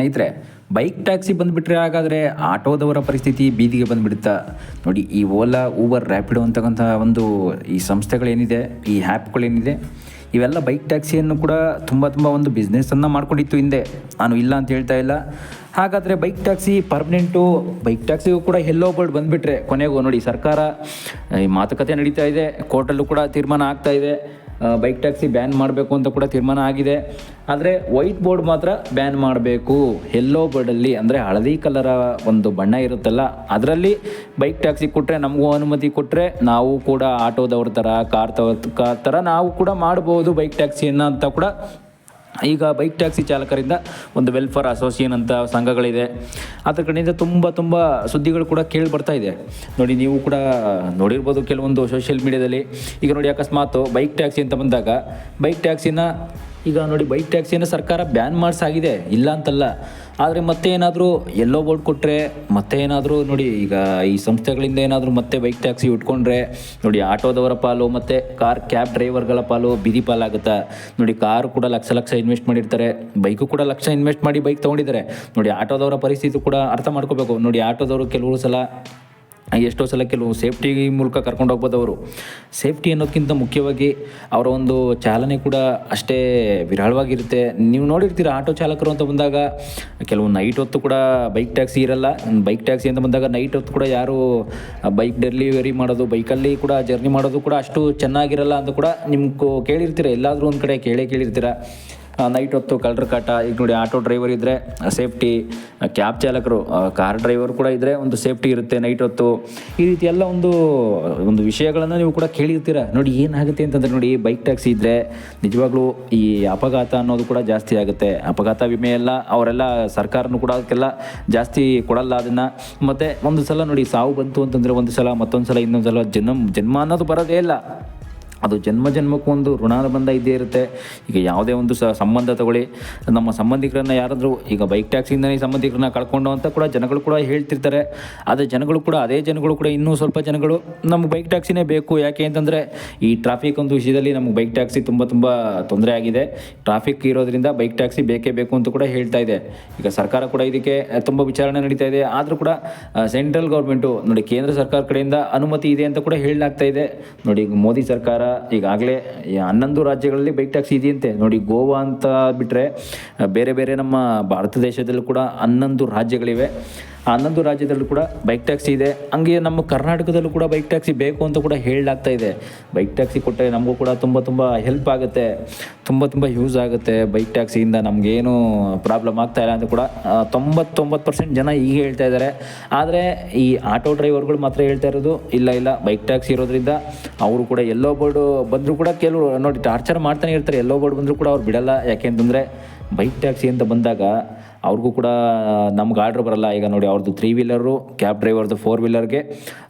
ಸ್ನೇಹಿತರೆ, bike taxi ಬಂದುಬಿಟ್ರೆ ಹಾಗಾದರೆ ಆಟೋದವರ ಪರಿಸ್ಥಿತಿ ಬೀದಿಗೆ ಬಂದುಬಿಡುತ್ತಾ? ನೋಡಿ, ಈ ಓಲಾ, ಊಬರ್ ರ್ಯಾಪಿಡೋ ಅಂತಕ್ಕಂಥ ಒಂದು ಈ ಸಂಸ್ಥೆಗಳೇನಿದೆ, ಈ ಆ್ಯಪ್ಗಳೇನಿದೆ, ಇವೆಲ್ಲ ಬೈಕ್ ಟ್ಯಾಕ್ಸಿಯನ್ನು ಕೂಡ ತುಂಬ ತುಂಬ ಒಂದು ಬಿಸ್ನೆಸ್ಸನ್ನು ಮಾಡ್ಕೊಂಡಿತ್ತು ಹಿಂದೆ. ನಾನು ಇಲ್ಲ ಅಂತ ಹೇಳ್ತಾ ಇಲ್ಲ. ಹಾಗಾದರೆ ಬೈಕ್ ಟ್ಯಾಕ್ಸಿ ಪರ್ಮನೆಂಟು, ಬೈಕ್ ಟ್ಯಾಕ್ಸಿಗೂ ಕೂಡ ಎಲ್ಲೋ ಬೋರ್ಡ್ ಬಂದುಬಿಟ್ರೆ, ಕೊನೆಗೂ ನೋಡಿ ಸರ್ಕಾರ ಈ ಮಾತುಕತೆ ನಡೀತಾ ಇದೆ, ಕೋರ್ಟಲ್ಲೂ ಕೂಡ ತೀರ್ಮಾನ ಆಗ್ತಾ ಇದೆ. ಬೈಕ್ ಟ್ಯಾಕ್ಸಿ ಬ್ಯಾನ್ ಮಾಡಬೇಕು ಅಂತ ಕೂಡ ತೀರ್ಮಾನ ಆಗಿದೆ. ಆದರೆ ವೈಟ್ ಬೋರ್ಡ್ ಮಾತ್ರ ಬ್ಯಾನ್ ಮಾಡಬೇಕು. ಎಲ್ಲೋ ಬೋರ್ಡಲ್ಲಿ ಅಂದರೆ ಹಳದಿ ಕಲರ ಒಂದು ಬಣ್ಣ ಇರುತ್ತಲ್ಲ, ಅದರಲ್ಲಿ ಬೈಕ್ ಟ್ಯಾಕ್ಸಿ ಕೊಟ್ಟರೆ ನಮಗೂ ಅನುಮತಿ ಕೊಟ್ಟರೆ ನಾವು ಕೂಡ ಆಟೋದವ್ರ ಥರ ಕಾರ್ ಕಾರ್ ಥರ ನಾವು ಕೂಡ ಮಾಡ್ಬೋದು ಬೈಕ್ ಟ್ಯಾಕ್ಸಿಯನ್ನು ಅಂತ ಕೂಡ ಈಗ ಬೈಕ್ ಟ್ಯಾಕ್ಸಿ ಚಾಲಕರಿಂದ ಒಂದು ವೆಲ್ಫೇರ್ ಅಸೋಸಿಯೇಷನ್ ಅಂತ ಸಂಘಗಳಿದೆ. ಅದ್ರ ಕಡೆಯಿಂದ ತುಂಬ ತುಂಬ ಸುದ್ದಿಗಳು ಕೂಡ ಕೇಳಿ ಬರ್ತಾ ಇದೆ. ನೋಡಿ, ನೀವು ಕೂಡ ನೋಡಿರ್ಬೋದು ಕೆಲವೊಂದು ಸೋಷಿಯಲ್ ಮೀಡಿಯಾದಲ್ಲಿ ಈಗ ನೋಡಿ, ಅಕಸ್ಮಾತ್ ಬೈಕ್ ಟ್ಯಾಕ್ಸಿ ಅಂತ ಬಂದಾಗ ಬೈಕ್ ಟ್ಯಾಕ್ಸಿನ ಈಗ ನೋಡಿ ಬೈಕ್ ಟ್ಯಾಕ್ಸಿಯನ್ನು ಸರ್ಕಾರ ಬ್ಯಾನ್ ಮಾಡಿಸಾಗಿದೆ. ಇಲ್ಲ ಅಂತಲ್ಲ. ಆದರೆ ಮತ್ತೆ ಏನಾದರೂ ಎಲ್ಲೋ ಬೋರ್ಡ್ ಕೊಟ್ಟರೆ ಮತ್ತೆ ಏನಾದರೂ ನೋಡಿ ಈಗ ಈ ಸಂಸ್ಥೆಗಳಿಂದ ಏನಾದರೂ ಮತ್ತೆ ಬೈಕ್ ಟ್ಯಾಕ್ಸಿ ಉಟ್ಕೊಂಡ್ರೆ, ನೋಡಿ ಆಟೋದವರ ಪಾಲು ಮತ್ತು ಕಾರ್ ಕ್ಯಾಬ್ ಡ್ರೈವರ್ಗಳ ಪಾಲು ಬಿದಿ ಪಾಲಾಗುತ್ತೆ? ನೋಡಿ ಕಾರು ಕೂಡ ಲಕ್ಷ ಲಕ್ಷ ಇನ್ವೆಸ್ಟ್ ಮಾಡಿರ್ತಾರೆ, ಬೈಕು ಕೂಡ ಲಕ್ಷ ಇನ್ವೆಸ್ಟ್ ಮಾಡಿ ಬೈಕ್ ತೊಗೊಂಡಿದ್ದಾರೆ. ನೋಡಿ ಆಟೋದವರ ಪರಿಸ್ಥಿತಿ ಕೂಡ ಅರ್ಥ ಮಾಡ್ಕೋಬೇಕು. ನೋಡಿ ಆಟೋದವರು ಕೆಲವು ಸಲ ಎಷ್ಟೋ ಸಲ ಕೆಲವು ಸೇಫ್ಟಿ ಮೂಲಕ ಕರ್ಕೊಂಡು ಹೋಗ್ಬೋದು ಅವರು ಸೇಫ್ಟಿ ಅನ್ನೋದಕ್ಕಿಂತ ಮುಖ್ಯವಾಗಿ ಅವರ ಒಂದು ಚಾಲನೆ ಕೂಡ ಅಷ್ಟೇ ವಿರಳವಾಗಿರುತ್ತೆ. ನೀವು ನೋಡಿರ್ತೀರ ಆಟೋ ಚಾಲಕರು ಅಂತ ಬಂದಾಗ, ಕೆಲವು ನೈಟ್ ಹೊತ್ತು ಕೂಡ ಬೈಕ್ ಟ್ಯಾಕ್ಸಿ ಇರಲ್ಲ. ಬೈಕ್ ಟ್ಯಾಕ್ಸಿ ಅಂತ ಬಂದಾಗ ನೈಟ್ ಹೊತ್ತು ಕೂಡ ಯಾರು ಬೈಕ್ ಡೆಲಿವರಿ ಮಾಡೋದು ಬೈಕಲ್ಲಿ ಕೂಡ ಜರ್ನಿ ಮಾಡೋದು ಕೂಡ ಅಷ್ಟು ಚೆನ್ನಾಗಿರಲ್ಲ ಅಂತ ಕೂಡ ನಿಮ್ಗೆ ಕೇಳಿರ್ತೀರ? ಎಲ್ಲಾದರೂ ಒಂದು ಕಡೆ ಕೇಳೇ ಕೇಳಿರ್ತೀರ? ನೈಟ್ ಹೊತ್ತು ಕಳ್ಳರ ಕಾಟ. ಈಗ ನೋಡಿ ಆಟೋ ಡ್ರೈವರ್ ಇದ್ದರೆ ಸೇಫ್ಟಿ ಕ್ಯಾಬ್ ಚಾಲಕರು ಕಾರ್ ಡ್ರೈವರ್ ಕೂಡ ಇದ್ದರೆ ಒಂದು ಸೇಫ್ಟಿ ಇರುತ್ತೆ ನೈಟ್ ಹೊತ್ತು. ಈ ರೀತಿ ಎಲ್ಲ ಒಂದು ಒಂದು ವಿಷಯಗಳನ್ನು ನೀವು ಕೂಡ ಕೇಳಿರ್ತೀರ. ನೋಡಿ ಏನಾಗುತ್ತೆ ಅಂತಂದರೆ ನೋಡಿ ಬೈಕ್ ಟ್ಯಾಕ್ಸಿ ಇದ್ದರೆ ನಿಜವಾಗ್ಲೂ ಈ ಅಪಘಾತ ಅನ್ನೋದು ಕೂಡ ಜಾಸ್ತಿ ಆಗುತ್ತೆ. ಅಪಘಾತ ವಿಮೆ ಎಲ್ಲ ಅವರೆಲ್ಲ ಸರ್ಕಾರನೂ ಕೂಡ ಅದಕ್ಕೆಲ್ಲ ಜಾಸ್ತಿ ಕೊಡಲ್ಲ ಅದನ್ನು. ಮತ್ತು ಒಂದು ಸಲ ನೋಡಿ ಸಾವು ಬಂತು ಅಂತಂದರೆ ಒಂದು ಸಲ ಮತ್ತೊಂದು ಸಲ ಇನ್ನೊಂದು ಸಲ ಜನ್ಮ ಜನ್ಮ ಅನ್ನೋದು ಬರೋದೇ ಇಲ್ಲ. ಅದು ಜನ್ಮ ಜನ್ಮಕ್ಕೂ ಒಂದು ಋಣಾನುಬಂಧ ಇದ್ದೇ ಇರುತ್ತೆ. ಈಗ ಯಾವುದೇ ಒಂದು ಸ ಸಂಬಂಧ ತಗೊಳ್ಳಿ. ನಮ್ಮ ಸಂಬಂಧಿಕರನ್ನ ಯಾರಾದರೂ ಈಗ ಬೈಕ್ ಟ್ಯಾಕ್ಸಿಯಿಂದನೇ ಈ ಸಂಬಂಧಿಕರನ್ನ ಕಳ್ಕೊಂಡು ಅಂತ ಕೂಡ ಜನಗಳು ಕೂಡ ಹೇಳ್ತಿರ್ತಾರೆ. ಆದರೆ ಜನಗಳು ಕೂಡ ಅದೇ ಜನಗಳು ಕೂಡ ಇನ್ನೂ ಸ್ವಲ್ಪ ಜನಗಳು ನಮ್ಗೆ ಬೈಕ್ ಟ್ಯಾಕ್ಸಿನೇ ಬೇಕು. ಯಾಕೆ ಅಂತಂದರೆ ಈ ಟ್ರಾಫಿಕ್ ಒಂದು ವಿಷಯದಲ್ಲಿ ನಮ್ಗೆ ಬೈಕ್ ಟ್ಯಾಕ್ಸಿ ತುಂಬ ತುಂಬ ತೊಂದರೆ ಆಗಿದೆ. ಟ್ರಾಫಿಕ್ ಇರೋದ್ರಿಂದ ಬೈಕ್ ಟ್ಯಾಕ್ಸಿ ಬೇಕೇ ಬೇಕು ಅಂತ ಕೂಡ ಹೇಳ್ತಾ ಇದೆ. ಈಗ ಸರ್ಕಾರ ಕೂಡ ಇದಕ್ಕೆ ತುಂಬ ವಿಚಾರಣೆ ನಡೀತಾ ಇದೆ. ಆದರೂ ಕೂಡ ಸೆಂಟ್ರಲ್ ಗೌರ್ಮೆಂಟು ನೋಡಿ ಕೇಂದ್ರ ಸರ್ಕಾರ ಕಡೆಯಿಂದ ಅನುಮತಿ ಇದೆ ಅಂತ ಕೂಡ ಹೇಳಲಾಗ್ತಾ ಇದೆ. ನೋಡಿ ಮೋದಿ ಸರ್ಕಾರ ಈಗಾಗಲೇ ಹನ್ನೊಂದು ರಾಜ್ಯಗಳಲ್ಲಿ ಬೈಕ್ ಟ್ಯಾಕ್ಸ್ ಇದೆಯಂತೆ. ನೋಡಿ, ಗೋವಾ ಅಂತ ಬಿಟ್ಟರೆ ಬೇರೆ ಬೇರೆ ನಮ್ಮ ಭಾರತ ದೇಶದಲ್ಲೂ ಕೂಡ ಹನ್ನೊಂದು ರಾಜ್ಯಗಳಿವೆ. ಆ ಹನ್ನೊಂದು ರಾಜ್ಯದಲ್ಲೂ ಕೂಡ ಬೈಕ್ ಟ್ಯಾಕ್ಸಿ ಇದೆ. ಹಂಗೆ ನಮ್ಮ ಕರ್ನಾಟಕದಲ್ಲೂ ಕೂಡ ಬೈಕ್ ಟ್ಯಾಕ್ಸಿ ಬೇಕು ಅಂತ ಕೂಡ ಹೇಳಲಾಗ್ತಾ ಇದೆ. ಬೈಕ್ ಟ್ಯಾಕ್ಸಿ ಕೊಟ್ಟರೆ ನಮಗೂ ಕೂಡ ತುಂಬ ತುಂಬ ಹೆಲ್ಪ್ ಆಗುತ್ತೆ. ತುಂಬ ತುಂಬ ಯೂಸ್ ಆಗುತ್ತೆ ಬೈಕ್ ಟ್ಯಾಕ್ಸಿಯಿಂದ ನಮಗೇನು ಪ್ರಾಬ್ಲಮ್ ಆಗ್ತಾ ಇಲ್ಲ ಅಂತ ಕೂಡ ತೊಂಬತ್ತೊಂಬತ್ತು ಪರ್ಸೆಂಟ್ ಜನ ಈಗ ಹೇಳ್ತಾ ಇದ್ದಾರೆ. ಆದರೆ ಈ ಆಟೋ ಡ್ರೈವರ್ಗಳು ಮಾತ್ರ ಹೇಳ್ತಾ ಇರೋದು, ಇಲ್ಲ ಇಲ್ಲ ಬೈಕ್ ಟ್ಯಾಕ್ಸಿ ಇರೋದ್ರಿಂದ ಅವರು ಕೂಡ ಎಲ್ಲೋ ಬೋರ್ಡು ಬಂದರೂ ಕೂಡ ಕೆಲವರು ನೋಡಿ ಟಾರ್ಚರ್ ಮಾಡ್ತಾನೆ ಇರ್ತಾರೆ. ಎಲ್ಲೋ ಬೋರ್ಡ್ ಬಂದರೂ ಕೂಡ ಅವ್ರು ಬಿಡಲ್ಲ. ಯಾಕೆಂತಂದರೆ ಬೈಕ್ ಟ್ಯಾಕ್ಸಿ ಅಂತ ಬಂದಾಗ ಅವ್ರಿಗೂ ಕೂಡ ನಮ್ಗೆ ಆರ್ಡ್ರ್ ಬರಲ್ಲ. ಈಗ ನೋಡಿ ಅವ್ರದ್ದು ತ್ರೀ ವೀಲರು ಕ್ಯಾಬ್ ಡ್ರೈವರ್ದು ಫೋರ್ ವೀಲರ್ಗೆ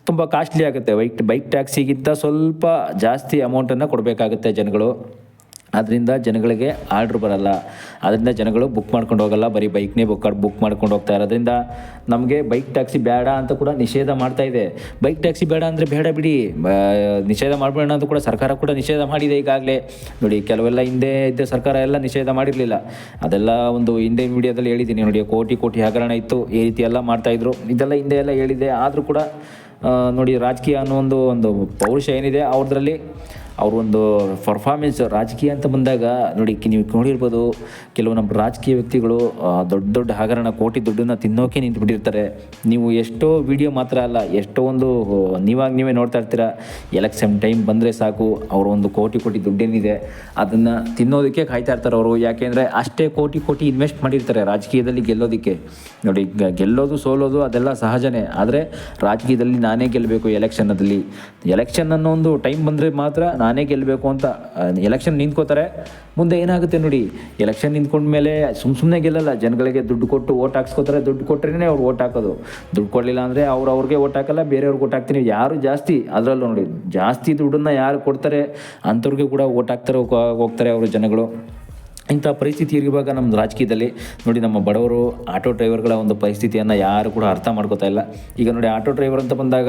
ತುಂಬ ಕಾಸ್ಟ್ಲಿ ಆಗುತ್ತೆ. ಬೈಕ್ ಬೈಕ್ ಟ್ಯಾಕ್ಸಿಗಿಂತ ಸ್ವಲ್ಪ ಜಾಸ್ತಿ ಅಮೌಂಟನ್ನು ಕೊಡಬೇಕಾಗುತ್ತೆ ಜನಗಳು. ಅದರಿಂದ ಜನಗಳಿಗೆ ಆರ್ಡ್ರ್ ಬರಲ್ಲ. ಅದರಿಂದ ಜನಗಳು ಬುಕ್ ಮಾಡ್ಕೊಂಡು ಹೋಗಲ್ಲ. ಬರೀ ಬೈಕ್ನೇ ಬುಕ್ ಬುಕ್ ಮಾಡ್ಕೊಂಡು ಹೋಗ್ತಾ ಇರೋದ್ರಿಂದ ನಮಗೆ ಬೈಕ್ ಟ್ಯಾಕ್ಸಿ ಬೇಡ ಅಂತ ಕೂಡ ನಿಷೇಧ ಮಾಡ್ತಾ ಇದೆ. ಬೈಕ್ ಟ್ಯಾಕ್ಸಿ ಬೇಡ ಅಂದರೆ ಬೇಡ ಬಿಡಿ. ನಿಷೇಧ ಮಾಡಬೇಡ ಅಂತ ಕೂಡ ಸರ್ಕಾರ ಕೂಡ ನಿಷೇಧ ಮಾಡಿದೆ ಈಗಾಗಲೇ. ನೋಡಿ, ಕೆಲವೆಲ್ಲ ಹಿಂದೆ ಇದ್ದ ಸರ್ಕಾರ ಎಲ್ಲ ನಿಷೇಧ ಮಾಡಿರಲಿಲ್ಲ. ಅದೆಲ್ಲ ಒಂದು ಹಿಂದೆ ಮೀಡಿಯಾದಲ್ಲಿ ಹೇಳಿದ್ದೀನಿ. ನೋಡಿ, ಕೋಟಿ ಕೋಟಿ ಹಗರಣ ಇತ್ತು. ಈ ರೀತಿ ಎಲ್ಲ ಮಾಡ್ತಾಯಿದ್ರು ಇದೆಲ್ಲ ಹಿಂದೆ ಎಲ್ಲ ಹೇಳಿದೆ. ಆದರೂ ಕೂಡ ನೋಡಿ, ರಾಜಕೀಯ ಅನ್ನೋ ಒಂದು ಒಂದು ಪೌರುಷ ಏನಿದೆ ಅವ್ರದ್ರಲ್ಲಿ. ಅವ್ರ ಒಂದು ಪರ್ಫಾರ್ಮೆನ್ಸ್ ರಾಜಕೀಯ ಅಂತ ಬಂದಾಗ ನೋಡಿ ನೀವು ನೋಡಿರ್ಬೋದು, ಕೆಲವು ನಮ್ಮ ರಾಜಕೀಯ ವ್ಯಕ್ತಿಗಳು ದೊಡ್ಡ ದೊಡ್ಡ ಹಗರಣ, ಕೋಟಿ ದುಡ್ಡನ್ನು ತಿನ್ನೋಕೆ ನಿಂತುಬಿಟ್ಟಿರ್ತಾರೆ. ನೀವು ಎಷ್ಟೋ ವಿಡಿಯೋ ಮಾತ್ರ ಅಲ್ಲ, ಎಷ್ಟೋ ಒಂದು ನೀವಾಗ ನೀವೇ ನೋಡ್ತಾ ಇರ್ತೀರ, ಎಲೆಕ್ಷನ್ ಟೈಮ್ ಬಂದರೆ ಸಾಕು ಅವ್ರ ಒಂದು ಕೋಟಿ ಕೋಟಿ ದುಡ್ಡೇನಿದೆ, ಅದನ್ನು ತಿನ್ನೋದಕ್ಕೆ ಕಾಯ್ತಾ ಇರ್ತಾರೆ ಅವರು. ಯಾಕೆಂದರೆ ಅಷ್ಟೇ ಕೋಟಿ ಕೋಟಿ ಇನ್ವೆಸ್ಟ್ ಮಾಡಿರ್ತಾರೆ ರಾಜಕೀಯದಲ್ಲಿ ಗೆಲ್ಲೋದಕ್ಕೆ. ನೋಡಿ ಗೆಲ್ಲೋದು, ಸೋಲೋದು ಅದೆಲ್ಲ ಸಹಜನೇ. ಆದರೆ ರಾಜಕೀಯದಲ್ಲಿ ನಾನೇ ಗೆಲ್ಲಬೇಕು ಎಲೆಕ್ಷನ್ನಲ್ಲಿ. ಎಲೆಕ್ಷನ್ ಅನ್ನೋ ಒಂದು ಟೈಮ್ ಬಂದರೆ ಮಾತ್ರ ನಾನೇ ಗೆಲ್ಲಬೇಕು ಅಂತ ಎಲೆಕ್ಷನ್ ನಿಂತ್ಕೋತಾರೆ. ಮುಂದೆ ಏನಾಗುತ್ತೆ ನೋಡಿ ಎಲೆಕ್ಷನ್ ನಿಂತ್ಕೊಂಡ ಮೇಲೆ ಸುಮ್ಮ ಸುಮ್ಮನೆ ಗೆಲ್ಲಲ್ಲ, ಜನಗಳಿಗೆ ದುಡ್ಡು ಕೊಟ್ಟು ಓಟ್ ಹಾಕ್ಸ್ಕೋತಾರೆ. ದುಡ್ಡು ಕೊಟ್ಟರೆ ಅವ್ರು ಓಟ್ ಹಾಕೋದು. ದುಡ್ಡು ಕೊಡಲಿಲ್ಲ ಅಂದರೆ ಅವ್ರು ಅವ್ರಿಗೆ ಓಟ್ ಹಾಕಲ್ಲ, ಬೇರೆಯವ್ರಿಗೆ ಓಟ್ ಹಾಕ್ತೀನಿ. ಯಾರು ಜಾಸ್ತಿ ಅದರಲ್ಲೂ ನೋಡಿ, ಜಾಸ್ತಿ ದುಡ್ಡನ್ನು ಯಾರು ಕೊಡ್ತಾರೆ, ಅಂಥವ್ರಿಗೆ ಕೂಡ ಓಟ್ ಹಾಕ್ತಾರೆ, ಹೋಗ್ತಾರೆ ಅವರು ಜನಗಳು. ಇಂಥ ಪರಿಸ್ಥಿತಿ ಇರುವಾಗ ನಮ್ಮ ರಾಜಕೀಯದಲ್ಲಿ ನೋಡಿ ನಮ್ಮ ಬಡವರು ಆಟೋ ಡ್ರೈವರ್ಗಳ ಒಂದು ಪರಿಸ್ಥಿತಿಯನ್ನು ಯಾರು ಕೂಡ ಅರ್ಥ ಮಾಡ್ಕೋತಾ ಇಲ್ಲ. ಈಗ ನೋಡಿ ಆಟೋ ಡ್ರೈವರ್ ಅಂತ ಬಂದಾಗ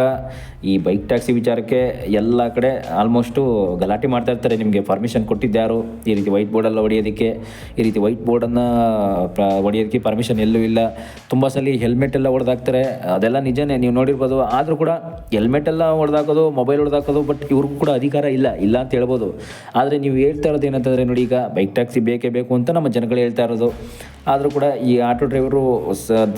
ಈ ಬೈಕ್ ಟ್ಯಾಕ್ಸಿ ವಿಚಾರಕ್ಕೆ ಎಲ್ಲ ಕಡೆ ಆಲ್ಮೋಸ್ಟು ಗಲಾಟೆ ಮಾಡ್ತಾ ಇರ್ತಾರೆ. ನಿಮಗೆ ಪರ್ಮಿಷನ್ ಕೊಟ್ಟಿದ್ದಾರು ಈ ರೀತಿ ವೈಟ್ ಬೋರ್ಡೆಲ್ಲ ಹೊಡೆಯೋದಕ್ಕೆ, ಈ ರೀತಿ ವೈಟ್ ಬೋರ್ಡನ್ನು ಪ್ರ ಹೊಡೆಯೋದಕ್ಕೆ ಪರ್ಮಿಷನ್ ಎಲ್ಲೂ ಇಲ್ಲ. ತುಂಬ ಸಲ ಹೆಲ್ಮೆಟ್ ಎಲ್ಲ ಹೊಡೆದಾಕ್ತಾರೆ. ಅದೆಲ್ಲ ನಿಜನೇ, ನೀವು ನೋಡಿರ್ಬೋದು. ಆದರೂ ಕೂಡ ಹೆಲ್ಮೆಟ್ ಎಲ್ಲ ಹೊಡೆದಾಕೋದು ಮೊಬೈಲ್ ಹೊಡೆದಾಕೋದು ಬಟ್ ಇವ್ರಿಗೂ ಕೂಡ ಅಧಿಕಾರ ಇಲ್ಲ ಇಲ್ಲ ಅಂತ ಹೇಳ್ಬೋದು. ಆದರೆ ನೀವು ಹೇಳ್ತಾ ಇರೋದು ಏನಂತಂದರೆ ನೋಡಿ ಈಗ ಬೈಕ್ ಟ್ಯಾಕ್ಸಿ ಬೇಕೇ ಬೇಕು ಅಂತ ನಮ್ಮ ಜನಗಳು ಹೇಳ್ತಾ ಇರೋದು. ಆದರೂ ಕೂಡ ಈ ಆಟೋ ಡ್ರೈವರು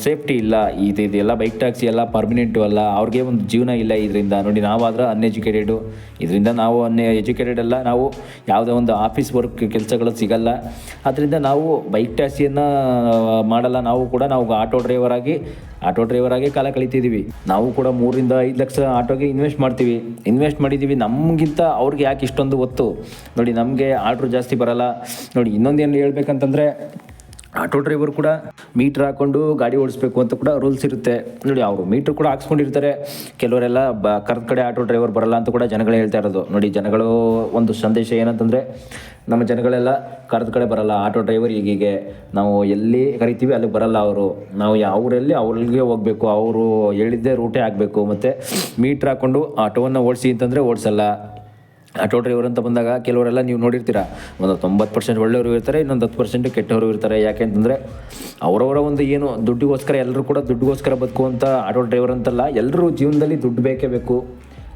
ಸೇಫ್ಟಿ ಇಲ್ಲ ಇದು ಇದೆಲ್ಲ ಬೈಕ್ ಟ್ಯಾಕ್ಸಿ ಎಲ್ಲ ಪರ್ಮನೆಂಟು ಅಲ್ಲ, ಅವ್ರಿಗೆ ಒಂದು ಜೀವನ ಇಲ್ಲ ಇದರಿಂದ. ನೋಡಿ, ನಾವಾದ್ರೆ ಅನ್ಎಜುಕೇಟೆಡು ಇದರಿಂದ ನಾವು ಅನ್ ಎಜುಕೇಟೆಡ್ ಅಲ್ಲ, ನಾವು ಯಾವುದೇ ಒಂದು ಆಫೀಸ್ ವರ್ಕ್ ಕೆಲಸಗಳು ಸಿಗಲ್ಲ. ಅದರಿಂದ ನಾವು ಬೈಕ್ ಟ್ಯಾಕ್ಸಿಯನ್ನು ಮಾಡಲ್ಲ. ನಾವು ಕೂಡ ನಾವು ಆಟೋ ಡ್ರೈವರ್ ಆಗಿ, ಆಟೋ ಡ್ರೈವರ್ ಆಗಿ ಕಾಲ ಕಳೀತಿದ್ದೀವಿ ನಾವು ಕೂಡ ಮೂರಿಂದ ಐದು ಲಕ್ಷ ಆಟೋಗೆ ಇನ್ವೆಸ್ಟ್ ಮಾಡ್ತೀವಿ. ಇನ್ವೆಸ್ಟ್ ಮಾಡಿದ್ದೀವಿ ನಮಗಿಂತ ಅವ್ರಿಗೆ ಯಾಕೆ ಇಷ್ಟೊಂದು ಒತ್ತು? ನೋಡಿ, ನಮಗೆ ಆರ್ಡ್ರು ಜಾಸ್ತಿ ಬರಲ್ಲ. ನೋಡಿ, ಇನ್ನೊಂದೇನು ಹೇಳ್ಬೇಕಂತಂದರೆ ಆಟೋ ಡ್ರೈವರ್ ಕೂಡ ಮೀಟ್ರ್ ಹಾಕೊಂಡು ಗಾಡಿ ಓಡಿಸ್ಬೇಕು ಅಂತ ಕೂಡ ರೂಲ್ಸ್ ಇರುತ್ತೆ. ನೋಡಿ, ಅವರು ಮೀಟ್ರ್ ಕೂಡ ಹಾಕ್ಸ್ಕೊಂಡಿರ್ತಾರೆ. ಕೆಲವರೆಲ್ಲ ಬ, ಕರೆದ ಕಡೆ ಆಟೋ ಡ್ರೈವರ್ ಬರಲ್ಲ ಅಂತ ಕೂಡ ಜನಗಳೇ ಹೇಳ್ತಾ ಇರೋದು. ನೋಡಿ, ಜನಗಳು ಒಂದು ಸಂದೇಶ ಏನಂತಂದರೆ, ನಮ್ಮ ಜನಗಳೆಲ್ಲ ಕರೆದ ಕಡೆ ಬರಲ್ಲ, ಆಟೋ ಡ್ರೈವರ್ ಈಗೀಗೆ ನಾವು ಎಲ್ಲಿ ಕರಿತೀವಿ ಅಲ್ಲಿಗೆ ಬರಲ್ಲ ಅವರು. ನಾವು ಯಾವೂರಲ್ಲಿ ಅವ್ರಿಗೆ ಹೋಗಬೇಕು, ಅವರು ಹೇಳಿದ್ದೇ ರೂಟೇ ಆಗಬೇಕು. ಮತ್ತು ಮೀಟ್ರ್ ಹಾಕ್ಕೊಂಡು ಆಟೋವನ್ನು ಓಡಿಸಿ ಅಂತಂದರೆ ಓಡಿಸಲ್ಲ. ಆಟೋ ಡ್ರೈವರ್ ಅಂತ ಬಂದಾಗ ಕೆಲವರೆಲ್ಲ ನೀವು ನೋಡಿರ್ತೀರ, ಒಂದು ತೊಂಬತ್ತು ಪರ್ಸೆಂಟ್ ಒಳ್ಳೆಯವರು ಇರ್ತಾರೆ, ಇನ್ನೊಂದು ಹತ್ತು ಪರ್ಸೆಂಟ್ ಕೆಟ್ಟವರು ಇರ್ತಾರೆ. ಯಾಕೆ ಅಂತಂದರೆ ಅವರವರ ಒಂದು ಏನು ದುಡ್ಡಿಗೋಸ್ಕರ ಎಲ್ಲರೂ ಕೂಡ ದುಡ್ಡಿಗೋಸ್ಕರ ಬದುಕುವಂಥ ಆಟೋ ಡ್ರೈವರ್ ಅಂತಲ್ಲ, ಎಲ್ಲರೂ ಜೀವನದಲ್ಲಿ ದುಡ್ಡು ಬೇಕೇ ಬೇಕು.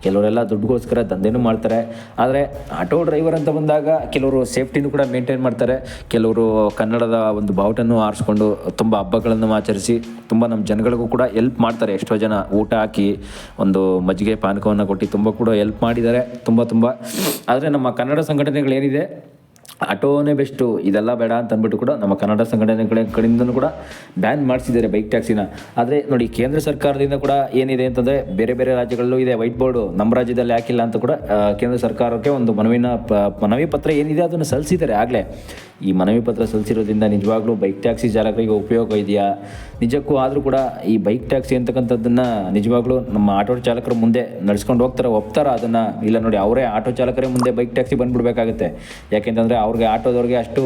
ಕೆಲವರೆಲ್ಲ ದುಡ್ಡುಗೋಸ್ಕರ ದಂಧೆನೂ ಮಾಡ್ತಾರೆ. ಆದರೆ ಆಟೋ ಡ್ರೈವರ್ ಅಂತ ಬಂದಾಗ ಕೆಲವರು ಸೇಫ್ಟಿನೂ ಕೂಡ ಮೇಂಟೈನ್ ಮಾಡ್ತಾರೆ. ಕೆಲವರು ಕನ್ನಡದ ಒಂದು ಬಾವುಟನ್ನು ಆರಿಸ್ಕೊಂಡು ತುಂಬ ಹಬ್ಬಗಳನ್ನು ಆಚರಿಸಿ ತುಂಬ ನಮ್ಮ ಜನಗಳಿಗೂ ಕೂಡ ಎಲ್ಪ್ ಮಾಡ್ತಾರೆ. ಎಷ್ಟೋ ಜನ ಊಟ ಹಾಕಿ ಒಂದು ಮಜ್ಜಿಗೆ ಪಾನಕವನ್ನು ಕೊಟ್ಟು ತುಂಬ ಕೂಡ ಎಲ್ಪ್ ಮಾಡಿದ್ದಾರೆ. ತುಂಬ ತುಂಬ. ಆದರೆ ನಮ್ಮ ಕನ್ನಡ ಸಂಘಟನೆಗಳೇನಿದೆ ಆಟೋನೇ ಬೆಸ್ಟು, ಇದೆಲ್ಲ ಬೇಡ ಅಂತ ಅಂದ್ಬಿಟ್ಟು ಕೂಡ ನಮ್ಮ ಕನ್ನಡ ಸಂಘಟನೆಗಳ ಕಡೆಯಿಂದನೂ ಕೂಡ ಬ್ಯಾನ್ ಮಾಡಿಸಿದ್ದಾರೆ ಬೈಕ್ ಟ್ಯಾಕ್ಸಿನ ಆದರೆ ನೋಡಿ, ಕೇಂದ್ರ ಸರ್ಕಾರದಿಂದ ಕೂಡ ಏನಿದೆ ಅಂತಂದರೆ ಬೇರೆ ಬೇರೆ ರಾಜ್ಯಗಳಲ್ಲೂ ಇದೆ ವೈಟ್ ಬೋರ್ಡು ನಮ್ಮ ರಾಜ್ಯದಲ್ಲಿ ಹಾಕಿಲ್ಲ ಅಂತ ಕೂಡ ಕೇಂದ್ರ ಸರ್ಕಾರಕ್ಕೆ ಒಂದು ಮನವಿನ ಮನವಿ ಪತ್ರ ಏನಿದೆ ಅದನ್ನು ಸಲ್ಲಿಸಿದ್ದಾರೆ ಆಗಲೇ. ಈ ಮನವಿ ಪತ್ರ ಸಲ್ಲಿಸಿರೋದ್ರಿಂದ ನಿಜವಾಗ್ಲೂ ಬೈಕ್ ಟ್ಯಾಕ್ಸಿ ಚಾಲಕರಿಗೆ ಉಪಯೋಗ ಇದೆಯಾ? ನಿಜಕ್ಕೂ ಆದರೂ ಕೂಡ ಈ ಬೈಕ್ ಟ್ಯಾಕ್ಸಿ ಅಂತಕ್ಕಂಥದ್ದನ್ನು ನಿಜವಾಗ್ಲೂ ನಮ್ಮ ಆಟೋ ಚಾಲಕರು ಮುಂದೆ ನಡೆಸ್ಕೊಂಡು ಹೋಗ್ತಾರೆ, ಒಪ್ತಾರ ಅದನ್ನು. ಇಲ್ಲ ನೋಡಿ, ಅವರೇ ಆಟೋ ಚಾಲಕರೇ ಮುಂದೆ ಬೈಕ್ ಟ್ಯಾಕ್ಸಿ ಬಂದ್ಬಿಡ್ಬೇಕಾಗುತ್ತೆ. ಯಾಕೆಂತಂದರೆ ಅವ್ರಿಗೆ ಆಟೋದವ್ರಿಗೆ ಅಷ್ಟು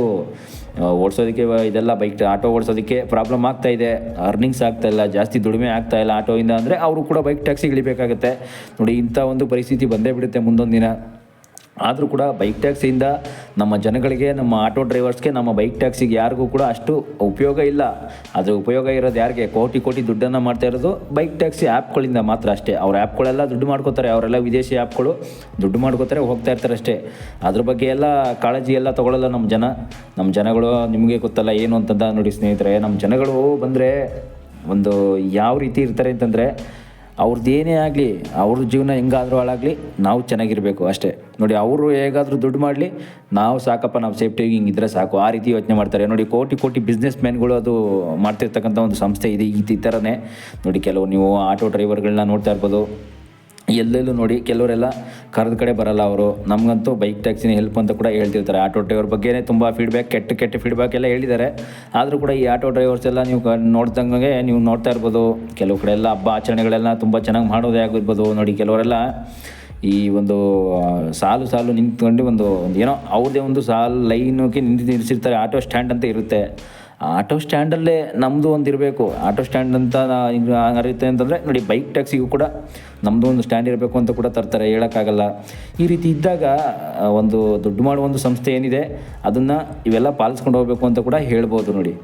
ಓಡಿಸೋದಕ್ಕೆ ಇದೆಲ್ಲ ಬೈಕ್ ಆಟೋ ಓಡಿಸೋದಕ್ಕೆ ಪ್ರಾಬ್ಲಮ್ ಆಗ್ತಾ ಇದೆ. ಅರ್ನಿಂಗ್ಸ್ ಆಗ್ತಾ ಇಲ್ಲ, ಜಾಸ್ತಿ ದುಡಿಮೆ ಆಗ್ತಾ ಇಲ್ಲ ಆಟೋಯಿಂದ ಅಂದರೆ ಅವರು ಕೂಡ ಬೈಕ್ ಟ್ಯಾಕ್ಸಿ ಇಳಿಬೇಕಾಗುತ್ತೆ. ನೋಡಿ, ಇಂಥ ಒಂದು ಪರಿಸ್ಥಿತಿ ಬಂದೇ ಬಿಡುತ್ತೆ ಮುಂದೊಂದು ದಿನ. ಆದರೂ ಕೂಡ ಬೈಕ್ ಟ್ಯಾಕ್ಸಿಯಿಂದ ನಮ್ಮ ಜನಗಳಿಗೆ, ನಮ್ಮ ಆಟೋ ಡ್ರೈವರ್ಸ್ಗೆ ನಮ್ಮ ಬೈಕ್ ಟ್ಯಾಕ್ಸಿಗೆ ಯಾರಿಗೂ ಕೂಡ ಅಷ್ಟು ಉಪಯೋಗ ಇಲ್ಲ. ಆದರೆ ಉಪಯೋಗ ಇರೋದು ಯಾರಿಗೆ? ಕೋಟಿ ಕೋಟಿ ದುಡ್ಡನ್ನು ಮಾಡ್ತಾ ಇರೋದು ಬೈಕ್ ಟ್ಯಾಕ್ಸಿ ಆ್ಯಪ್ಗಳಿಂದ ಮಾತ್ರ ಅಷ್ಟೇ. ಅವ್ರ ಆ್ಯಪ್ಗಳೆಲ್ಲ ದುಡ್ಡು ಮಾಡ್ಕೋತಾರೆ. ಅವರೆಲ್ಲ ವಿದೇಶಿ ಆ್ಯಪ್ಗಳು ದುಡ್ಡು ಮಾಡ್ಕೋತಾರೆ, ಹೋಗ್ತಾ ಇರ್ತಾರೆ ಅಷ್ಟೇ. ಅದ್ರ ಬಗ್ಗೆ ಎಲ್ಲ ಕಾಳಜಿ ಎಲ್ಲ ತೊಗೊಳ್ಳಲ್ಲ ನಮ್ಮ ಜನ. ನಮ್ಮ ಜನಗಳು ನಿಮಗೆ ಗೊತ್ತಲ್ಲ ಏನು ಅಂತಂದ ನೋಡಿ ಸ್ನೇಹಿತರೆ. ನಮ್ಮ ಜನಗಳು ಬಂದರೆ ಒಂದು ಯಾವ ರೀತಿ ಇರ್ತಾರೆ ಅಂತಂದರೆ ಅವ್ರದ್ದು ಏನೇ ಆಗಲಿ, ಅವ್ರ ಜೀವನ ಹೆಂಗಾದರೂ ಹಾಳಾಗಲಿ, ನಾವು ಚೆನ್ನಾಗಿರಬೇಕು ಅಷ್ಟೇ. ನೋಡಿ, ಅವರು ಹೇಗಾದರೂ ದುಡ್ಡು ಮಾಡಲಿ, ನಾವು ಸಾಕಪ್ಪ, ನಾವು ಸೇಫ್ಟಿಯಾಗಿ ಹಿಂಗಿದ್ರೆ ಸಾಕು. ಆ ರೀತಿ ಯೋಚನೆ ಮಾಡ್ತಾರೆ. ನೋಡಿ, ಕೋಟಿ ಕೋಟಿ ಬಿಸ್ನೆಸ್ ಮ್ಯಾನ್ಗಳು ಅದು ಮಾಡ್ತಿರ್ತಕ್ಕಂಥ ಒಂದು ಸಂಸ್ಥೆ ಇದೆ ಈ ಥರನೇ ನೋಡಿ, ಕೆಲವು ನೀವು ಆಟೋ ಡ್ರೈವರ್ಗಳನ್ನ ನೋಡ್ತಾ ಇರ್ಬೋದು. ಎಲ್ಲೆಲ್ಲೂ ನೋಡಿ ಕೆಲವರೆಲ್ಲ ಕರೆದ ಕಡೆ ಬರಲ್ಲ ಅವರು. ನಮಗಂತೂ ಬೈಕ್ ಟ್ಯಾಕ್ಸಿನ ಹೆಲ್ಪ್ ಅಂತ ಕೂಡ ಹೇಳ್ತಿರ್ತಾರೆ. ಆಟೋ ಡ್ರೈವರ್ ಬಗ್ಗೆನೇ ತುಂಬ ಫೀಡ್ಬ್ಯಾಕ್ ಕೆಟ್ಟ ಕೆಟ್ಟ ಫೀಡ್ಬ್ಯಾಕ್ ಎಲ್ಲ ಹೇಳಿದ್ದಾರೆ. ಆದರೂ ಕೂಡ ಈ ಆಟೋ ಡ್ರೈವರ್ಸ್ ಎಲ್ಲ ನೀವು ನೋಡ್ದಂಗೆ ನೀವು ನೋಡ್ತಾ ಇರ್ಬೋದು. ಕೆಲವು ಕಡೆ ಎಲ್ಲ ಹಬ್ಬ ಆಚರಣೆಗಳೆಲ್ಲ ತುಂಬ ಚೆನ್ನಾಗಿ ಮಾಡೋದೇ ಆಗಿರ್ಬೋದು. ನೋಡಿ ಕೆಲವರೆಲ್ಲ ಈ ಒಂದು ಸಾಲು ಸಾಲು ನಿಂತ್ಕೊಂಡು ಒಂದು ಏನೋ ಅವ್ರದ್ದೇ ಒಂದು ಸಾಲು ಲೈನ್ಗೆ ನಿಂತು ನಿಲ್ಲಿಸಿರ್ತಾರೆ. ಆಟೋ ಸ್ಟ್ಯಾಂಡ್ ಅಂತ ಇರುತ್ತೆ. ಆಟೋ ಸ್ಟ್ಯಾಂಡಲ್ಲೇ ನಮ್ಮದು ಒಂದು ಇರಬೇಕು. ಆಟೋ ಸ್ಟ್ಯಾಂಡ್ ಅಂತ ಅರಿಯುತ್ತೆ ಅಂತಂದರೆ, ನೋಡಿ ಬೈಕ್ ಟ್ಯಾಕ್ಸಿಗೂ ಕೂಡ ನಮ್ಮದು ಒಂದು ಸ್ಟ್ಯಾಂಡ್ ಇರಬೇಕು ಅಂತ ಕೂಡ ತರ್ತಾರೆ, ಹೇಳೋಕ್ಕಾಗಲ್ಲ. ಈ ರೀತಿ ಇದ್ದಾಗ ಒಂದು ದುಡ್ಡು ಮಾಡುವ ಒಂದು ಸಂಸ್ಥೆ ಏನಿದೆ, ಅದನ್ನು ಇವೆಲ್ಲ ಪಾಲಿಸ್ಕೊಂಡು ಹೋಗಬೇಕು ಅಂತ ಕೂಡ ಹೇಳ್ಬೋದು ನೋಡಿ.